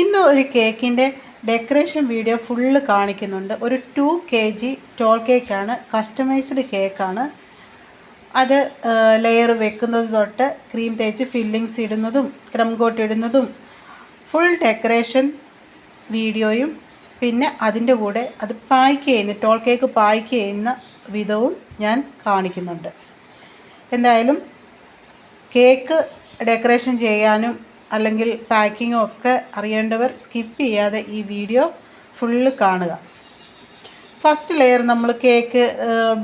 ഇന്ന് ഒരു കേക്കിന്റെ ഡെക്കറേഷൻ വീഡിയോ ഫുള്ള് കാണിക്കുന്നുണ്ട്. ഒരു ടു കെ ജി ടോൾ കേക്കാണ് കസ്റ്റമൈസ്ഡ് കേക്കാണ് അത് ലെയർ വെക്കുന്നത് തൊട്ട് ക്രീം തേച്ച് ഫില്ലിങ്സ് ഇടുന്നതും ക്രം കോട്ട് ഇടുന്നതും ഫുൾ ഡെക്കറേഷൻ വീഡിയോയും പിന്നെ അതിന്റെ കൂടെ അത് പായ്ക്ക് ചെയ്യുന്ന ടോൾ കേക്ക് പായ്ക്ക് ചെയ്യുന്ന വിധവും ഞാൻ കാണിക്കുന്നുണ്ട്. എന്തായാലും കേക്ക് ഡെക്കറേഷൻ ചെയ്യാനും അല്ലെങ്കിൽ പാക്കിങ്ങും ഒക്കെ അറിയേണ്ടവർ സ്കിപ്പ് ചെയ്യാതെ ഈ വീഡിയോ ഫുള്ള് കാണുക. ഫസ്റ്റ് ലെയർ നമ്മൾ കേക്ക്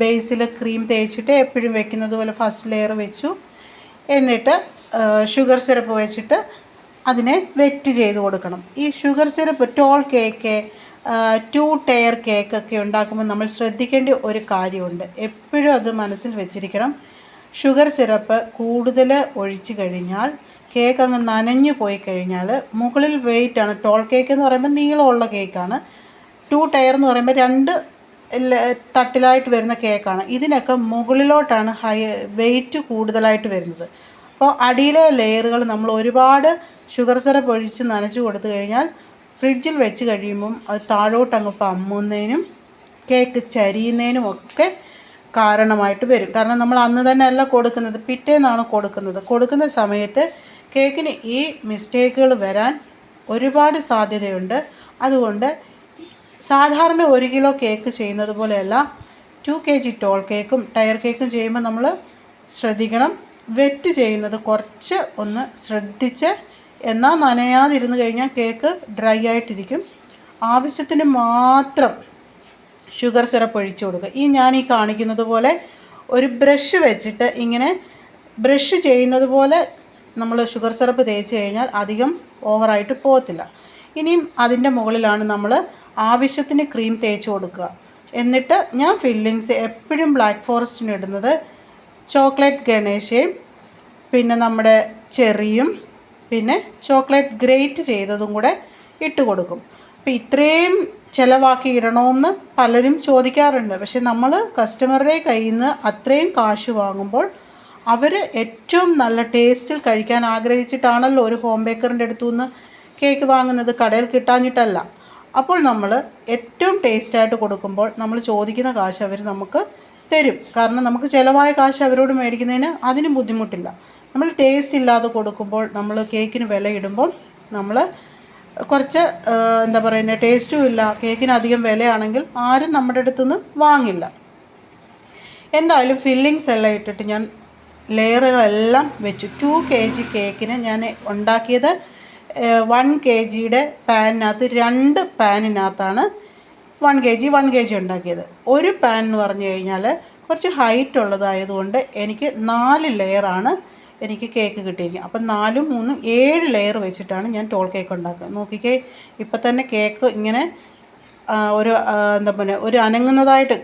ബേസിൽ ക്രീം തേച്ചിട്ട് എപ്പോഴും വെക്കുന്നത് പോലെ ഫസ്റ്റ് ലെയർ വെച്ചു. എന്നിട്ട് ഷുഗർ സിറപ്പ് വെച്ചിട്ട് അതിനെ വെറ്റ് ചെയ്ത് കൊടുക്കണം. ഈ sugar syrup tall cake two tier കേക്കൊക്കെ ഉണ്ടാക്കുമ്പോൾ നമ്മൾ ശ്രദ്ധിക്കേണ്ട ഒരു കാര്യമുണ്ട്. എപ്പോഴും അത് മനസ്സിൽ വെച്ചിരിക്കണം. ഷുഗർ സിറപ്പ് കൂടുതൽ ഒഴിച്ചു കഴിഞ്ഞാൽ കേക്ക് അങ്ങ് നനഞ്ഞു പോയി കഴിഞ്ഞാൽ മുകളിൽ ആണ്. ടോൾ കേക്ക് എന്ന് പറയുമ്പോൾ നീളമുള്ള കേക്കാണ് ടു ടയർ എന്ന് പറയുമ്പോൾ രണ്ട് തട്ടിലായിട്ട് വരുന്ന കേക്കാണ് ഇതിനൊക്കെ മുകളിലോട്ടാണ് ഹൈ വെയിറ്റ് കൂടുതലായിട്ട് വരുന്നത്. അപ്പോൾ അടിയിലെ ലെയറുകൾ നമ്മൾ ഒരുപാട് ഷുഗർ സിറപ്പ് ഒഴിച്ച് നനച്ച് കൊടുത്തു കഴിഞ്ഞാൽ ഫ്രിഡ്ജിൽ വെച്ച് കഴിയുമ്പം അത് താഴോട്ടങ്ങ് പമ്മുന്നതിനും കേക്ക് ചരിയുന്നതിനും ഒക്കെ കാരണമായിട്ട് വരും. കാരണം നമ്മൾ അന്ന് തന്നെ അല്ല കൊടുക്കുന്നത്. പിറ്റേന്നാണ് കൊടുക്കുന്നത്. കൊടുക്കുന്ന സമയത്ത് കേക്കിന് ഈ മിസ്റ്റേക്കുകൾ വരാൻ ഒരുപാട് സാധ്യതയുണ്ട്. അതുകൊണ്ട് സാധാരണ ഒരു കിലോ കേക്ക് ചെയ്യുന്നത് പോലെയല്ല ടു കെ ജി ടോൾ കേക്കും ടയർ കേക്കും ചെയ്യുമ്പോൾ നമ്മൾ ശ്രദ്ധിക്കണം. വെറ്റ് ചെയ്യുന്നത് കുറച്ച് ഒന്ന് ശ്രദ്ധിച്ച് എന്നാൽ നനയാതിരുന്ന് കഴിഞ്ഞാൽ കേക്ക് ഡ്രൈ ആയിട്ടിരിക്കും. ആവശ്യത്തിന് മാത്രം ഷുഗർ സിറപ്പ് ഒഴിച്ചു കൊടുക്കുക. ഈ ഞാൻ ഈ കാണിക്കുന്നത് പോലെ ഒരു ബ്രഷ് വെച്ചിട്ട് ഇങ്ങനെ ബ്രഷ് ചെയ്യുന്നത് പോലെ നമ്മൾ ഷുഗർ സിറപ്പ് തേച്ച് കഴിഞ്ഞാൽ അധികം ഓവറായിട്ട് പോകത്തില്ല. ഇനിയും അതിന്റെ മുകളിലാണ് നമ്മൾ ആവശ്യത്തിന് ക്രീം തേച്ച് കൊടുക്കുക. എന്നിട്ട് ഞാൻ ഫില്ലിങ്സ് എപ്പോഴും ബ്ലാക്ക് ഫോറസ്റ്റിന് ഇടുന്നത് ചോക്ലേറ്റ് ഗണേശയും പിന്നെ നമ്മുടെ ചെറിയും പിന്നെ ചോക്ലേറ്റ് ഗ്രേറ്റ് ചെയ്തതും കൂടെ ഇട്ട് കൊടുക്കും. അപ്പോൾ ഇത്രയും ചിലവാക്കി ഇടണമെന്ന് പലരും ചോദിക്കാറുണ്ട്. പക്ഷെ നമ്മൾ കസ്റ്റമറുടെ കയ്യിൽ നിന്ന് അത്രയും കാശ് വാങ്ങുമ്പോൾ അവർ ഏറ്റവും നല്ല ടേസ്റ്റിൽ കഴിക്കാൻ ആഗ്രഹിച്ചിട്ടാണല്ലോ ഒരു ഹോം ബേക്കറിന്റെ അടുത്തു നിന്ന് കേക്ക് വാങ്ങുന്നത്. കടയിൽ കിട്ടാഞ്ഞിട്ടല്ല. അപ്പോൾ നമ്മൾ ഏറ്റവും ടേസ്റ്റായിട്ട് കൊടുക്കുമ്പോൾ നമ്മൾ ചോദിക്കുന്ന കാശ് അവർ നമുക്ക് തരും. കാരണം നമുക്ക് ചിലവായ കാശ് അവരോട് മേടിക്കുന്നതിന് അതിനും ബുദ്ധിമുട്ടില്ല. നമ്മൾ ടേസ്റ്റ് ഇല്ലാതെ കൊടുക്കുമ്പോൾ നമ്മൾ കേക്കിന് വിലയിടുമ്പോൾ നമ്മൾ കുറച്ച് എന്താ പറയുന്നത് ടേസ്റ്റും ഇല്ല. കേക്കിന് അധികം വിലയാണെങ്കിൽ ആരും നമ്മുടെ അടുത്തുനിന്ന് വാങ്ങില്ല. എന്തായാലും ഫില്ലിങ്സ് എല്ലാം ഇട്ടിട്ട് ഞാൻ ലെയറുകളെല്ലാം വെച്ചു. ടു കെ ജി കേക്കിന് ഞാൻ ഉണ്ടാക്കിയത് വൺ കെ ജിയുടെ പാനിനകത്ത് രണ്ട് പാനിനകത്താണ് one K G one K G ഉണ്ടാക്കിയത്. ഒരു പാൻ എന്ന് പറഞ്ഞു കഴിഞ്ഞാൽ കുറച്ച് ഹൈറ്റ് ഉള്ളതായതുകൊണ്ട് എനിക്ക് നാല് ലെയറാണ് എനിക്ക് കേക്ക് കിട്ടിയിരിക്കുന്നത്. അപ്പം നാലും മൂന്നും ഏഴ് ലെയർ വെച്ചിട്ടാണ് ഞാൻ ടോൾ കേക്ക് ഉണ്ടാക്കുന്നത് നോക്കിക്കേ ഇപ്പം തന്നെ കേക്ക് ഇങ്ങനെ ഒരു എന്താ പറയുക ഒരു അനങ്ങുന്നതായിട്ട്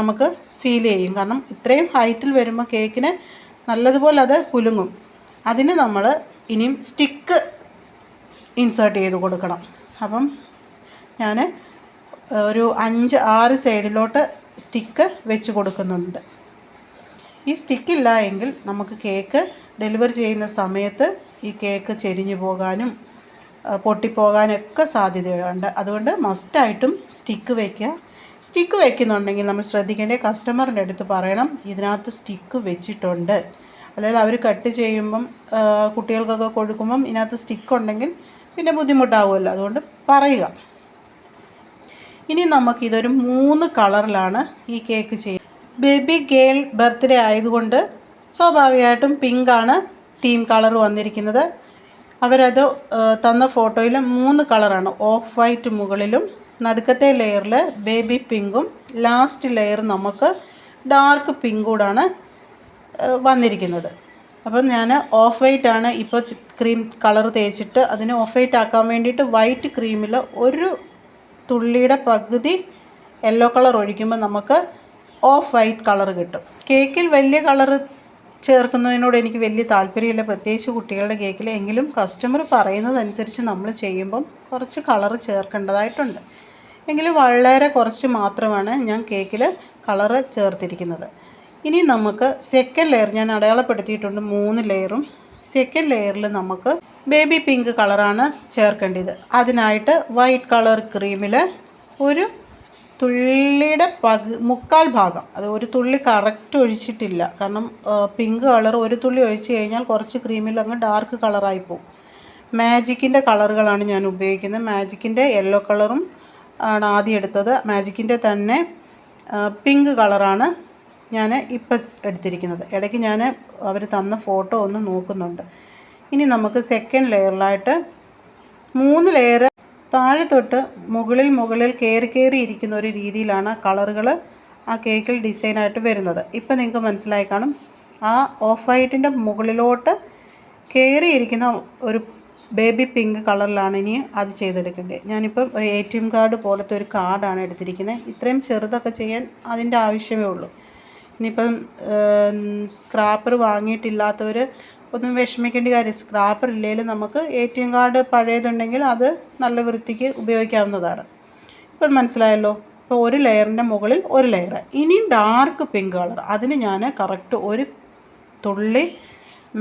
നമുക്ക് ഫീൽ ചെയ്യും. കാരണം ഇത്രയും ഹൈറ്റിൽ വരുമ്പോൾ കേക്കിന് നല്ലതുപോലെ അത് കുലുങ്ങും. അതിന് നമ്മൾ ഇനിയും സ്റ്റിക്ക് ഇൻസേർട്ട് ചെയ്ത് കൊടുക്കണം. അപ്പം ഞാൻ ഒരു അഞ്ച് ആറ് സൈഡിലോട്ട് സ്റ്റിക്ക് വെച്ച് കൊടുക്കുന്നുണ്ട്. ഈ സ്റ്റിക്കില്ല എങ്കിൽ നമുക്ക് കേക്ക് ഡെലിവറി ചെയ്യുന്ന സമയത്ത് ഈ കേക്ക് ചെരിഞ്ഞു പോകാനും പൊട്ടിപ്പോകാനൊക്കെ സാധ്യതയുണ്ട്. അതുകൊണ്ട് മസ്റ്റായിട്ടും സ്റ്റിക്ക് വയ്ക്കുക. സ്റ്റിക്ക് വെക്കുന്നുണ്ടെങ്കിൽ നമ്മൾ ശ്രദ്ധിക്കേണ്ടത് കസ്റ്റമറിന്റെ അടുത്ത് പറയണം ഇതിനകത്ത് സ്റ്റിക്ക് വെച്ചിട്ടുണ്ട്. അല്ലെങ്കിൽ അവർ കട്ട് ചെയ്യുമ്പം കുട്ടികൾക്കൊക്കെ കൊടുക്കുമ്പം ഇതിനകത്ത് സ്റ്റിക്ക് ഉണ്ടെങ്കിൽ പിന്നെ ബുദ്ധിമുട്ടാവുമല്ലോ. അതുകൊണ്ട് പറയുക. ഇനി നമുക്കിതൊരു മൂന്ന് കളറിലാണ് ഈ കേക്ക് ചെയ്യുക ബേബി ഗേൾ ബർത്ത്ഡേ ആയതുകൊണ്ട് സ്വാഭാവികമായിട്ടും പിങ്കാണ് തീം കളർ വന്നിരിക്കുന്നത്. അവരത് തന്ന ഫോട്ടോയിൽ മൂന്ന് കളറാണ്. ഓഫ് വൈറ്റ് മുകളിലും നടുക്കത്തെ ലെയറിൽ ബേബി പിങ്കും ലാസ്റ്റ് ലെയർ നമുക്ക് ഡാർക്ക് പിങ്ക് കൂടാണ് വന്നിരിക്കുന്നത്. അപ്പം ഞാൻ ഓഫ് വൈറ്റ് ആണ് ഇപ്പോൾ ക്രീം കളർ തേച്ചിട്ട് അതിനെ ഓഫ് വൈറ്റ് ആക്കാൻ വേണ്ടിയിട്ട് വൈറ്റ് ക്രീമിൽ ഒരു തുള്ളിയുടെ പകുതി യെല്ലോ കളർ ഒഴിക്കുമ്പോൾ നമുക്ക് ഓഫ് വൈറ്റ് കളർ കിട്ടും. കേക്കിൽ വലിയ കളർ ചേർക്കുന്നതിനോട് എനിക്ക് വലിയ താല്പര്യമില്ല. പ്രത്യേകിച്ച് കുട്ടികളുടെ കേക്കിൽ എങ്കിലും കസ്റ്റമർ പറയുന്നതനുസരിച്ച് നമ്മൾ ചെയ്യുമ്പം കുറച്ച് കളർ ചേർക്കേണ്ടതായിട്ടുണ്ട്. എങ്കിലും വളരെ കുറച്ച് മാത്രമാണ് ഞാൻ കേക്കിൽ കളറ് ചേർത്തിരിക്കുന്നത്. ഇനി നമുക്ക് സെക്കൻഡ് ലെയർ ഞാൻ അടയാളപ്പെടുത്തിയിട്ടുണ്ട് മൂന്ന് ലെയറും സെക്കൻഡ് ലെയറിൽ നമുക്ക് ബേബി പിങ്ക് കളറാണ് ചേർക്കേണ്ടത്. അതിനായിട്ട് വൈറ്റ് കളർ ക്രീമിൽ ഒരു തുള്ളിയുടെ പകു മുക്കാൽ ഭാഗം. അത് ഒരു തുള്ളി കറക്റ്റ് ഒഴിച്ചിട്ടില്ല. കാരണം പിങ്ക് കളർ ഒരു തുള്ളി ഒഴിച്ച് കഴിഞ്ഞാൽ കുറച്ച് ക്രീമിൽ അങ്ങ് ഡാർക്ക് കളറായി പോകും മാജിക്കിന്റെ കളറുകളാണ് ഞാൻ ഉപയോഗിക്കുന്നത്. മാജിക്കിന്റെ യെല്ലോ കളറും ആണ് ആദ്യം എടുത്തത്. മാജിക്കിന്റെ തന്നെ പിങ്ക് കളറാണ് ഞാൻ ഇപ്പം എടുത്തിരിക്കുന്നത്. ഇടയ്ക്ക് ഞാൻ അവർ തന്ന ഫോട്ടോ ഒന്ന് നോക്കുന്നുണ്ട്. ഇനി നമുക്ക് സെക്കൻഡ് ലെയറിലായിട്ട് മൂന്ന് ലെയർ താഴെ തൊട്ട് മുകളിൽ മുകളിൽ കയറി കയറി ഇരിക്കുന്ന ഒരു രീതിയിലാണ് കളറുകൾ ആ കേക്കിൽ ഡിസൈനായിട്ട് വരുന്നത്. ഇപ്പം നിങ്ങൾക്ക് മനസ്സിലായി കാണും. ആ ഓഫ് വൈറ്റിന്റെ മുകളിലോട്ട് കയറിയിരിക്കുന്ന ഒരു ബേബി പിങ്ക് കളറിലാണ് ഇനി അത് ചെയ്തെടുക്കേണ്ടത്. ഞാനിപ്പം ഒരു എ ടി എം കാർഡ് പോലത്തെ ഒരു കാർഡാണ് എടുത്തിരിക്കുന്നത്. ഇത്രയും ചെറുതൊക്കെ ചെയ്യാൻ അതിന്റെ ആവശ്യമേ ഉള്ളൂ. ഇനിയിപ്പം സ്ക്രാപ്പർ വാങ്ങിയിട്ടില്ലാത്തവർ ഒന്നും വിഷമിക്കേണ്ട കാര്യം. സ്ക്രാപ്പർ ഇല്ലെങ്കിലും നമുക്ക് എ ടി എം കാർഡ് പഴയതുണ്ടെങ്കിൽ അത് നല്ല വൃത്തിക്ക് ഉപയോഗിക്കാവുന്നതാണ്. ഇപ്പം മനസ്സിലായല്ലോ? ഇപ്പോൾ ഒരു ലെയറിന്റെ മുകളിൽ ഒരു ലെയർ ഇനി ഡാർക്ക് പിങ്ക് കളർ അതിന് ഞാൻ കറക്റ്റ് ഒരു തുള്ളി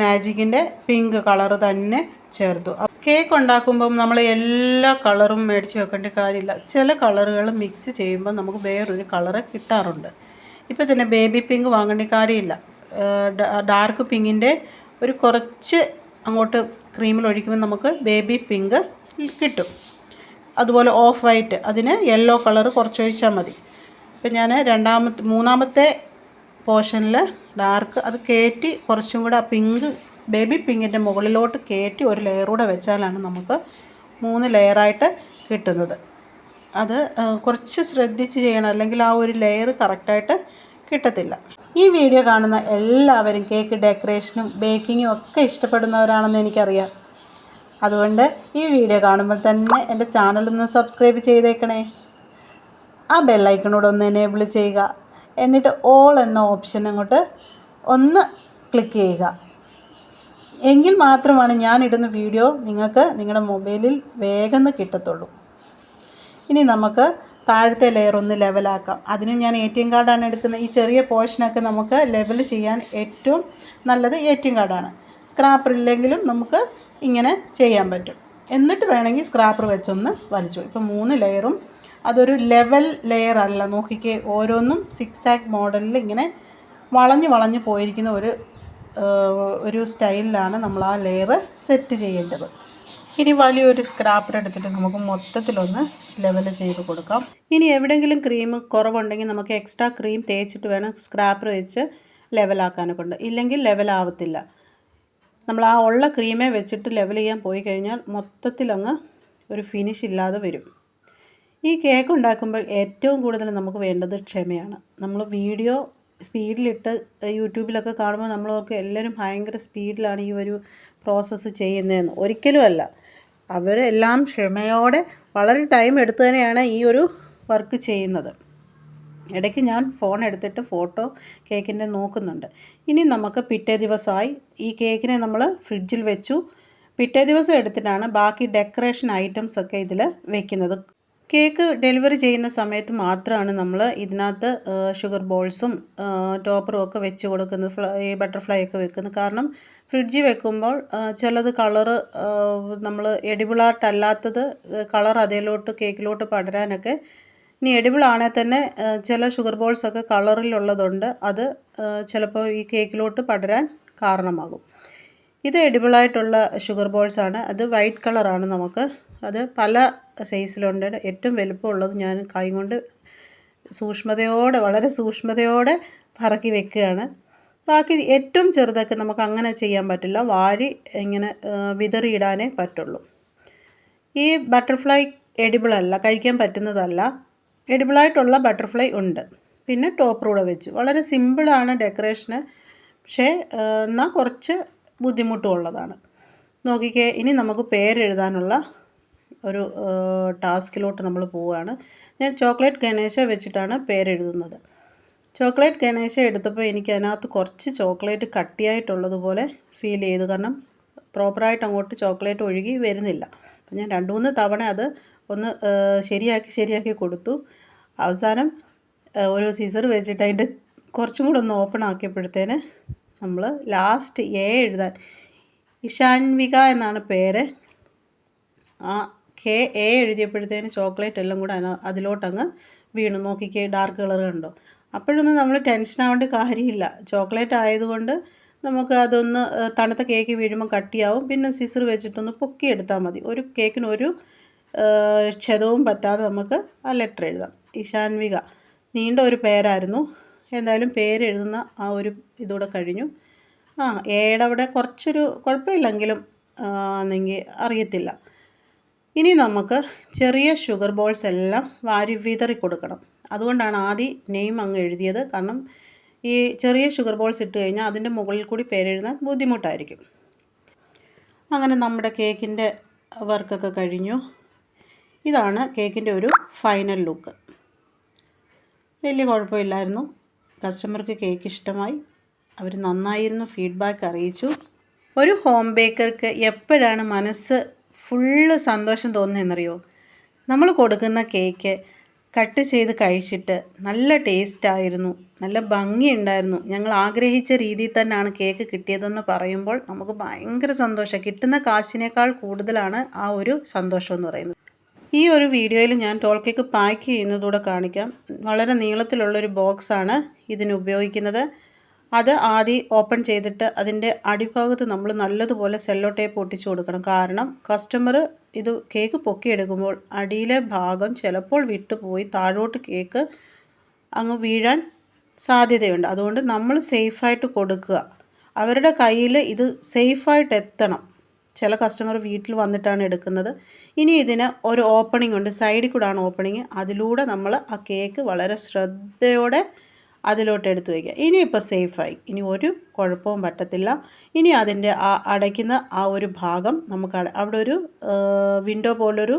മാജിക്കിന്റെ പിങ്ക് കളർ തന്നെ ചേർത്തു. കേക്ക് ഉണ്ടാക്കുമ്പം നമ്മൾ എല്ലാ കളറും മേടിച്ച് വെക്കേണ്ട കാര്യമില്ല. ചില കളറുകൾ മിക്സ് ചെയ്യുമ്പോൾ നമുക്ക് വേറൊരു കളറ് കിട്ടാറുണ്ട്. ഇപ്പോൾ തന്നെ ബേബി പിങ്ക് വാങ്ങേണ്ട കാര്യമില്ല. ഡാർക്ക് പിങ്കിന്റെ ഒരു കുറച്ച് അങ്ങോട്ട് ക്രീമിൽ ഒഴിക്കുമ്പോൾ നമുക്ക് ബേബി പിങ്ക് കിട്ടും. അതുപോലെ ഓഫ് വൈറ്റ് അതിന് യെല്ലോ കളർ കുറച്ചൊഴിച്ചാൽ മതി. ഇപ്പം ഞാൻ രണ്ടാമത്തെ മൂന്നാമത്തെ പോർഷനിൽ ഡാർക്ക് അത് കയറ്റി കുറച്ചും കൂടെ ആ പിങ്ക് ബേബി പിങ്കിന്റെ മുകളിലോട്ട് കയറ്റി ഒരു ലെയർ കൂടെ വെച്ചാലാണ് നമുക്ക് മൂന്ന് ലെയറായിട്ട് കിട്ടുന്നത്. അത് കുറച്ച് ശ്രദ്ധിച്ച് ചെയ്യണം. അല്ലെങ്കിൽ ആ ഒരു ലെയർ കറക്റ്റായിട്ട് കിട്ടത്തില്ല. ഈ വീഡിയോ കാണുന്ന എല്ലാവരും കേക്ക് ഡെക്കറേഷനും ബേക്കിങ്ങും ഒക്കെ ഇഷ്ടപ്പെടുന്നവരാണെന്ന് എനിക്കറിയാം. അതുകൊണ്ട് ഈ വീഡിയോ കാണുമ്പോൾ തന്നെ എന്റെ ചാനലൊന്ന് സബ്സ്ക്രൈബ് ചെയ്തേക്കണേ. ആ ബെല്ലൈക്കണോട് ഒന്ന് എനേബിൾ ചെയ്യുക. എന്നിട്ട് ഓൾ എന്ന ഓപ്ഷൻ അങ്ങോട്ട് ഒന്ന് ക്ലിക്ക് ചെയ്യുക. എങ്കിൽ മാത്രമാണ് ഞാൻ ഇടുന്ന വീഡിയോ നിങ്ങൾക്ക് നിങ്ങളുടെ മൊബൈലിൽ വേഗം കിട്ടത്തുള്ളൂ. ഇനി നമുക്ക് താഴത്തെ ലെയർ ഒന്ന് ലെവലാക്കാം അതിനും ഞാൻ എ ടി എം കാർഡാണ് എടുക്കുന്നത്. ഈ ചെറിയ പോർഷനൊക്കെ നമുക്ക് ലെവൽ ചെയ്യാൻ ഏറ്റവും നല്ലത് എ ടി എം കാർഡാണ് സ്ക്രാപ്പർ ഇല്ലെങ്കിലും നമുക്ക് ഇങ്ങനെ ചെയ്യാൻ പറ്റും. എന്നിട്ട് വേണമെങ്കിൽ സ്ക്രാപ്പർ വെച്ചൊന്ന് വലിച്ചു. ഇപ്പോൾ മൂന്ന് ലെയറും അതൊരു ലെവൽ ലെയർ അല്ല. നോക്കിക്കേ ഓരോന്നും സിക്സ് ആക്ക് മോഡലിൽ ഇങ്ങനെ വളഞ്ഞ് വളഞ്ഞ് പോയിരിക്കുന്ന ഒരു ഒരു സ്റ്റൈലിലാണ് നമ്മൾ ആ ലെയർ സെറ്റ് ചെയ്യേണ്ടത്. ഇനി വലിയൊരു സ്ക്രാപ്പർ എടുത്തിട്ട് നമുക്ക് മൊത്തത്തിലൊന്ന് ലെവൽ ചെയ്ത് കൊടുക്കാം. ഇനി എവിടെയെങ്കിലും ക്രീം കുറവുണ്ടെങ്കിൽ നമുക്ക് എക്സ്ട്രാ ക്രീം തേച്ചിട്ട് വേണം സ്ക്രാപ്പർ വെച്ച് ലെവലാക്കാനൊക്കെ ഉണ്ട്. ഇല്ലെങ്കിൽ ലെവലാവത്തില്ല നമ്മൾ ആ ഉള്ള ക്രീമേ വെച്ചിട്ട് ലെവൽ ചെയ്യാൻ പോയി കഴിഞ്ഞാൽ മൊത്തത്തിലങ്ങ് ഒരു ഫിനിഷ് ഇല്ലാതെ വരും. ഈ കേക്ക് ഉണ്ടാക്കുമ്പോൾ ഏറ്റവും കൂടുതൽ നമുക്ക് വേണ്ടത് ക്ഷമയാണ്. നമ്മൾ വീഡിയോ സ്പീഡിലിട്ട് യൂട്യൂബിലൊക്കെ കാണുമ്പോൾ നമ്മളൊക്കെ എല്ലാവരും ഭയങ്കര സ്പീഡിലാണ് ഈ ഒരു പ്രോസസ്സ് ചെയ്യുന്നതെന്ന്. ഒരിക്കലും അല്ല അവരെല്ലാം ക്ഷമയോടെ വളരെ ടൈം എടുത്ത് തന്നെയാണ് ഈ ഒരു വർക്ക് ചെയ്യുന്നത്. ഇടയ്ക്ക് ഞാൻ ഫോൺ എടുത്തിട്ട് ഫോട്ടോ കേക്കിന്റെ നോക്കുന്നുണ്ട്. ഇനി നമുക്ക് പിറ്റേ ദിവസമായി ഈ കേക്കിനെ നമ്മൾ ഫ്രിഡ്ജിൽ വെച്ചു. പിറ്റേ ദിവസം എടുത്തിട്ടാണ് ബാക്കി ഡെക്കറേഷൻ ഐറ്റംസ് ഒക്കെ ഇതിൽ വെക്കുന്നത്. കേക്ക് ഡെലിവറി ചെയ്യുന്ന സമയത്ത് മാത്രമാണ് നമ്മൾ ഇതിനകത്ത് ഷുഗർ ബോൾസും ടോപ്പറും ഒക്കെ വെച്ച് കൊടുക്കുന്നത് ഈ ബട്ടർഫ്ലൈ ഒക്കെ വെക്കുന്നത്. കാരണം ഫ്രിഡ്ജിൽ വെക്കുമ്പോൾ ചിലത് കളറ് നമ്മൾ എഡിബിളായിട്ടല്ലാത്തത് കളർ അതിലോട്ട് കേക്കിലോട്ട് പടരാനൊക്കെ. ഇനി എഡിബിൾ ആണെങ്കിൽ തന്നെ ചില ഷുഗർ ബോൾസൊക്കെ കളറിലുള്ളതുണ്ട് അത് ചിലപ്പോൾ ഈ കേക്കിലോട്ട് പടരാൻ കാരണമാകും. ഇത് എഡിബിളായിട്ടുള്ള ഷുഗർ ബോൾസ് ആണ്. അത് വൈറ്റ് കളറാണ് നമുക്ക്. അത് പല സൈസിലുണ്ട് ഏറ്റവും വലുപ്പമുള്ളത് ഞാൻ കൈ കൊണ്ട് സൂക്ഷ്മതയോടെ വളരെ സൂക്ഷ്മതയോടെ പറക്കി വെക്കുകയാണ്. ബാക്കി ഏറ്റവും ചെറുതൊക്കെ നമുക്ക് അങ്ങനെ ചെയ്യാൻ പറ്റില്ല. വാരി ഇങ്ങനെ വിതറിയിടാനേ പറ്റുള്ളൂ. ഈ ബട്ടർഫ്ലൈ എഡിബിൾ അല്ല കഴിക്കാൻ പറ്റുന്നതല്ല. എഡിബിളായിട്ടുള്ള ബട്ടർഫ്ലൈ ഉണ്ട്. പിന്നെ ടോപ്പ് റൂടെ വെച്ചു. വളരെ സിമ്പിളാണ് ഡെക്കറേഷന്. പക്ഷേ എന്നാൽ കുറച്ച് ബുദ്ധിമുട്ടും ഉള്ളതാണ് നോക്കിക്കേ ഇനി നമുക്ക് പേരെഴുതാനുള്ള ഒരു ടാസ്കിലോട്ട് നമ്മൾ പോവുകയാണ്. ഞാൻ ചോക്ലേറ്റ് ഗണേശ വെച്ചിട്ടാണ് പേരെഴുതുന്നത്. ചോക്ലേറ്റ് ഗണേശ എടുത്തപ്പോൾ എനിക്ക് അതിനകത്ത് കുറച്ച് ചോക്ലേറ്റ് കട്ടിയായിട്ടുള്ളതുപോലെ ഫീൽ ചെയ്തു. കാരണം പ്രോപ്പറായിട്ട് അങ്ങോട്ട് ചോക്ലേറ്റ് ഒഴുകി വരുന്നില്ല. അപ്പം ഞാൻ രണ്ട് മൂന്ന് തവണ അത് ഒന്ന് ശരിയാക്കി ശരിയാക്കി കൊടുത്തു. അവസാനം ഒരു സീസർ വെച്ചിട്ട് അതിന്റെ കുറച്ചും കൂടെ ഒന്ന് ഓപ്പൺ ആക്കിയപ്പോഴത്തേന് നമ്മൾ ലാസ്റ്റ് എ എഴുതാൻ. ഇഷാൻവിക എന്നാണ് പേര്. ആ കെ എ എഴുതിയപ്പോഴത്തേന് ചോക്ലേറ്റ് എല്ലാം കൂടെ അതിലോട്ടങ്ങ് വീണു. നോക്കിക്കേ ഡാർക്ക് കളർ കണ്ടോ? അപ്പോഴൊന്നും നമ്മൾ ടെൻഷൻ ആവേണ്ട കാര്യമില്ല. ചോക്ലേറ്റ് ആയതുകൊണ്ട് നമുക്ക് അതൊന്ന് തണുത്ത കേക്ക് വീഴുമ്പോൾ കട്ടിയാവും. പിന്നെ സിസർ വെച്ചിട്ടൊന്ന് പൊക്കിയെടുത്താൽ മതി. ഒരു കേക്കിന് ഒരു ക്ഷതവും പറ്റാതെ നമുക്ക് ആ ലെറ്റർ എഴുതാം. ഇഷാൻവിക നീണ്ട ഒരു പേരായിരുന്നു. എന്തായാലും പേരെഴുതുന്ന ആ ഒരു ഇതൂടെ കഴിഞ്ഞു. ആ എയുടെ അവിടെ കുറച്ചൊരു കുഴപ്പമില്ലെങ്കിലും എന്നെങ്കിൽ അറിയത്തില്ല. ഇനി നമുക്ക് ചെറിയ ഷുഗർ ബോൾസ് എല്ലാം വാരി വിതറി കൊടുക്കണം അതുകൊണ്ടാണ് ആദ്യം നെയിം അങ്ങ് എഴുതിയത്. കാരണം ഈ ചെറിയ ഷുഗർ ബോൾസ് ഇട്ട് കഴിഞ്ഞാൽ അതിന്റെ മുകളിൽ കൂടി പേരെഴുതാൻ ബുദ്ധിമുട്ടായിരിക്കും. അങ്ങനെ നമ്മുടെ കേക്കിന്റെ വർക്കൊക്കെ കഴിഞ്ഞു. ഇതാണ് കേക്കിന്റെ ഒരു ഫൈനൽ ലുക്ക് വലിയ കുഴപ്പമില്ലായിരുന്നു. കസ്റ്റമർക്ക് കേക്ക് ഇഷ്ടമായി. അവർ നന്നായിരുന്നു. ഫീഡ്ബാക്ക് അറിയിച്ചു. ഒരു ഹോം ബേക്കർക്ക് എപ്പോഴാണ് മനസ്സ് ഫുള്ള് സന്തോഷം തോന്നുന്നതെന്നറിയോ? നമ്മൾ കൊടുക്കുന്ന കേക്ക് കട്ട് ചെയ്ത് കഴിച്ചിട്ട് നല്ല ടേസ്റ്റായിരുന്നു. നല്ല ഭംഗിയുണ്ടായിരുന്നു. ഞങ്ങൾ ആഗ്രഹിച്ച രീതിയിൽ തന്നെയാണ് കേക്ക് കിട്ടിയതെന്ന് പറയുമ്പോൾ നമുക്ക് ഭയങ്കര സന്തോഷം. കിട്ടുന്ന കാശിനേക്കാൾ കൂടുതലാണ് ആ ഒരു സന്തോഷം എന്ന് പറയുന്നത്. ഈ ഒരു വീഡിയോയിൽ ഞാൻ ടോൾ കേക്ക് പാക്ക് ചെയ്യുന്നതൂടെ കാണിക്കാം. വളരെ നീളത്തിലുള്ളൊരു ബോക്സാണ് ഇതിന് ഉപയോഗിക്കുന്നത്. അത് ആദ്യം ഓപ്പൺ ചെയ്തിട്ട് അതിന്റെ അടിഭാഗത്ത് നമ്മൾ നല്ലതുപോലെ സെല്ലോ ടേപ്പ് ഒട്ടിച്ചു കൊടുക്കണം. കാരണം കസ്റ്റമർ ഇത് കേക്ക് പൊക്കിയെടുക്കുമ്പോൾ അടിയിലെ ഭാഗം ചിലപ്പോൾ വിട്ടുപോയി താഴോട്ട് കേക്ക് അങ്ങ് വീഴാൻ സാധ്യതയുണ്ട്. അതുകൊണ്ട് നമ്മൾ സേഫായിട്ട് കൊടുക്കുക. അവരുടെ കയ്യിൽ ഇത് സേഫായിട്ട് എത്തണം. ചില കസ്റ്റമർ വീട്ടിൽ വന്നിട്ടാണ് എടുക്കുന്നത്. ഇനി ഇതിന് ഒരു ഓപ്പണിംഗ് ഉണ്ട്. സൈഡിൽ കൂടാണ് ഓപ്പണിങ് അതിലൂടെ നമ്മൾ ആ കേക്ക് വളരെ ശ്രദ്ധയോടെ അതിലോട്ട് എടുത്തു വയ്ക്കുക. ഇനിയിപ്പോൾ സേഫായി ഇനി ഒരു കുഴപ്പവും പറ്റത്തില്ല. ഇനി അതിന്റെ ആ അടയ്ക്കുന്ന ആ ഒരു ഭാഗം നമുക്ക് അവിടെ ഒരു വിൻഡോ പോലൊരു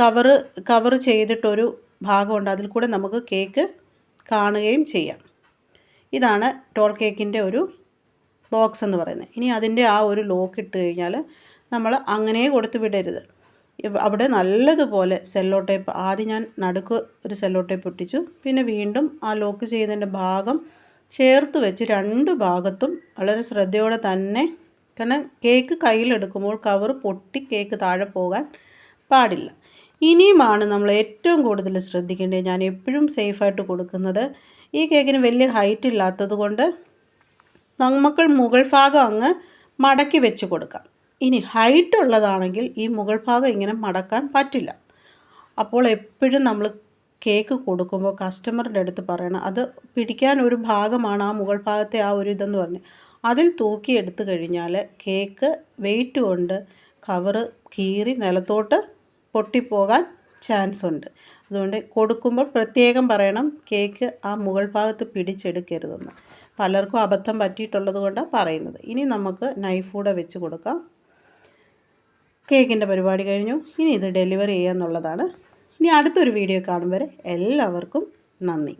കവറ് കവർ ചെയ്തിട്ടൊരു ഭാഗമുണ്ട്. അതിൽ കൂടെ നമുക്ക് കേക്ക് കാണുകയും ചെയ്യാം. ഇതാണ് ടോൾ കേക്കിന്റെ ഒരു ബോക്സ് എന്ന് പറയുന്നത്. ഇനി അതിന്റെ ആ ഒരു ലോക്ക് ഇട്ട് കഴിഞ്ഞാൽ നമ്മൾ അങ്ങനെ കൊടുത്ത് വിടരുത്. അവിടെ നല്ലതുപോലെ സെല്ലോ ടേപ്പ് ആദ്യം ഞാൻ നടുക്ക് ഒരു സെല്ലോ ടേപ്പ് ഒട്ടിച്ചു പിന്നെ വീണ്ടും ആ ലോക്ക് ചെയ്യുന്നതിന്റെ ഭാഗം ചേർത്ത് വെച്ച് രണ്ട് ഭാഗത്തും വളരെ ശ്രദ്ധയോടെ തന്നെ കാരണം കേക്ക് കയ്യിലെടുക്കുമ്പോൾ കവർ പൊട്ടി കേക്ക് താഴെ പോകാൻ പാടില്ല. ഇനിയുമാണ് നമ്മൾ ഏറ്റവും കൂടുതൽ ശ്രദ്ധിക്കേണ്ടത്. ഞാൻ എപ്പോഴും സേഫായിട്ട് കൊടുക്കുന്നത് ഈ കേക്കിന് വലിയ ഹൈറ്റ് ഇല്ലാത്തത് കൊണ്ട് നമുക്ക് മുകൾ ഭാഗം അങ്ങ് മടക്കി വെച്ച് കൊടുക്കാം. ഇനി ഹൈറ്റ് ഉള്ളതാണെങ്കിൽ ഈ മുകൾ ഭാഗം ഇങ്ങനെ മടക്കാൻ പറ്റില്ല. അപ്പോൾ എപ്പോഴും നമ്മൾ കേക്ക് കൊടുക്കുമ്പോൾ കസ്റ്റമറിന്റെ അടുത്ത് പറയണം അത് പിടിക്കാൻ ഒരു ഭാഗമാണ് ആ മുകൾ ഭാഗത്തെ ആ ഒരു ഇതെന്ന് പറഞ്ഞ്. അതിൽ തൂക്കി എടുത്തു കഴിഞ്ഞാൽ കേക്ക് വെയിറ്റ് കൊണ്ട് കവറ് കീറി നിലത്തോട്ട് പൊട്ടിപ്പോകാൻ ചാൻസ് ഉണ്ട്. അതുകൊണ്ട് കൊടുക്കുമ്പോൾ പ്രത്യേകം പറയണം കേക്ക് ആ മുകൾ ഭാഗത്ത് പിടിച്ചെടുക്കരുതെന്ന്. പലർക്കും അബദ്ധം പറ്റിയിട്ടുള്ളത് കൊണ്ടാണ് പറയുന്നത്. ഇനി നമുക്ക് നൈഫ് കൂടെ വെച്ച് കൊടുക്കാം. കേക്കിന്റെ പരിപാടി കഴിഞ്ഞു. ഇനി ഇത് ഡെലിവറി ചെയ്യാന്നുള്ളതാണ്. ഇനി അടുത്തൊരു വീഡിയോ കാണും വരെ എല്ലാവർക്കും നന്ദി.